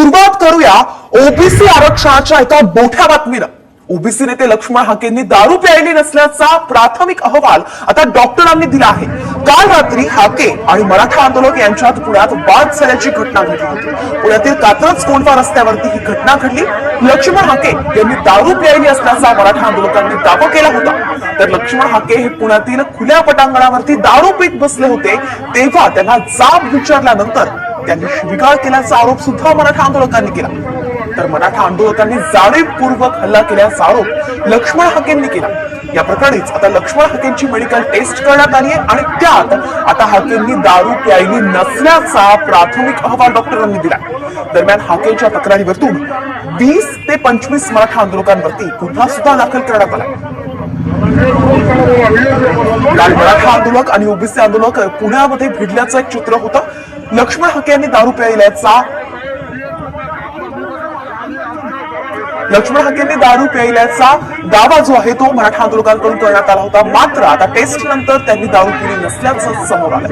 सुरुवात करूया ओबीसी आरक्षणाच्या एका मोठ्या बातमीनं ओबीसी नेते लक्ष्मण हाकेंनी दारू प्यायली नसल्याचा प्राथमिक अहवाल आता डॉक्टरांनी दिला आहे. काल रात्री हाके आणि मराठा आंदोलक यांच्यात पुण्यात वाद झाल्याची घटना घडली होती. पुण्यातील कात्रज कोंडवा रस्त्यावरती ही घटना घडली. लक्ष्मण हाके यांनी दारू प्यायली असल्याचा मराठा आंदोलकांनी दावा केला होता. तर लक्ष्मण हाके हे पुण्यातील खुल्या पटांगणावरती दारू पीत बसले होते तेव्हा त्यांना जाब विचारल्यानंतर त्यांनी शिविगाळ केल्याचा आरोप सुद्धा मराठा आंदोलकांनी केला. तर मराठा आंदोलकांनी जाणीवपूर्वक हल्ला केल्याचा आरोप लक्ष्मण हाकेंनी केला. या प्रकरणीच आता लक्ष्मण हाकेंची मेडिकल टेस्ट करण्यात आली आहे आणि त्यात आता हाकेंनी दारू प्यायली नसल्याचा प्राथमिक अहवाल डॉक्टरांनी दिला. दरम्यान हाकेंच्या तक्रारीवरतून वीस ते पंचवीस मराठा आंदोलकांवरती गुन्हा सुद्धा दाखल करण्यात आला. काल मराठा आंदोलक आणि ओबीसी आंदोलक पुण्यामध्ये भिडल्याचं एक चित्र होतं. लक्ष्मण हके यांनी दारू प्यायल्याचा लक्ष्मण हाके यांनी दारू प्यायल्याचा दावा जो आहे तो मराठा आंदोलकांकडून करण्यात आला होता. मात्र आता टेस्ट नंतर त्यांनी दारू पिली नसल्याचं समोर आलं